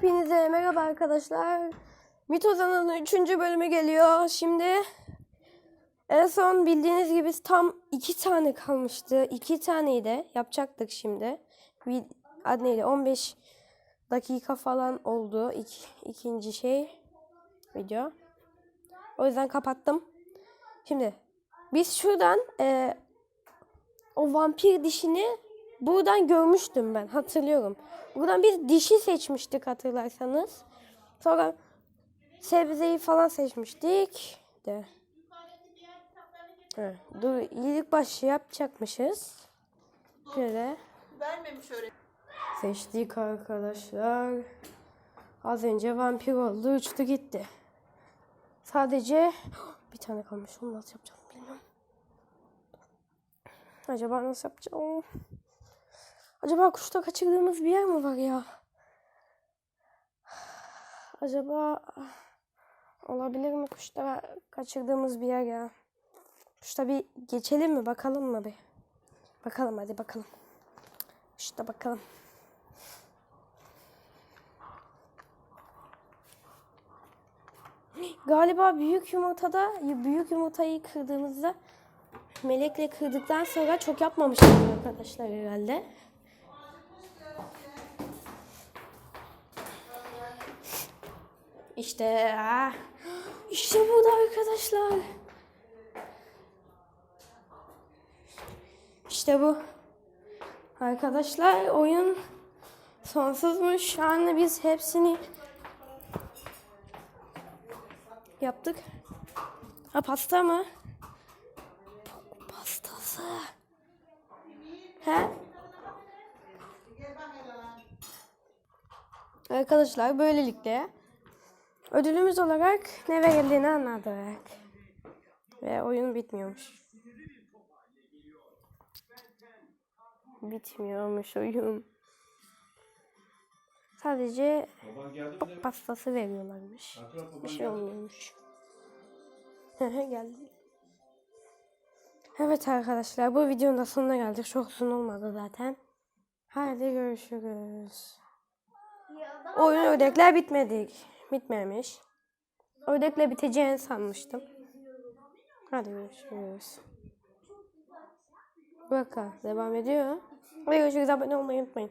Hepinize merhaba arkadaşlar. Mitozan'ın 3. bölümü geliyor. Şimdi en son bildiğiniz gibi tam 2 tane kalmıştı. 2 taneyi de yapacaktık şimdi. Neydi? 15 dakika falan oldu. İk, ikinci şey video. O yüzden kapattım. Şimdi biz şuradan e, o vampir dişini buradan görmüştüm ben hatırlıyorum. Buradan bir dişi seçmiştik hatırlarsanız. Sonra sebzeyi falan seçmiştik. De. Ha, dur iyilik başı yapacakmışız. Şöyle Vermemiş öyle. seçtik arkadaşlar. Az önce vampir oldu uçtu gitti. Sadece bir tane kalmış. Onu nasıl yapacağım bilmiyorum. Acaba nasıl yapacağım? Acaba kuşta kaçırdığımız bir yer mi var ya? Acaba olabilir mi kuşta kaçırdığımız bir yer ya? Kuşta bir geçelim mi? Bakalım mı bir? Bakalım hadi bakalım. Kuşta bakalım. Galiba büyük yumurtada büyük yumurtayı kırdığımızda melekle kırdıktan sonra çok yapmamışlar arkadaşlar herhalde. İşte ah, işte burada arkadaşlar. İşte bu. Arkadaşlar oyun sonsuzmuş. Şu anda biz hepsini yaptık. Ha pasta mı? Pastası. He? Arkadaşlar böylelikle ödülümüz olarak ne verildiğini anladık. Ve oyun bitmiyormuş. Bitmiyormuş oyun. Sadece pop pastası veriyorlarmış. Bir şey olmuyormuş. Geldi. Evet arkadaşlar bu videonun da sonuna geldik. Çok uzun olmadı zaten. Hadi görüşürüz. Oyun ödekler bitmedik. Bitmemiş. Ödekle biteceğini sanmıştım. Hadi görüşürüz. Bakın devam ediyor. Hadi görüşürüz. Abone olmayı unutmayın.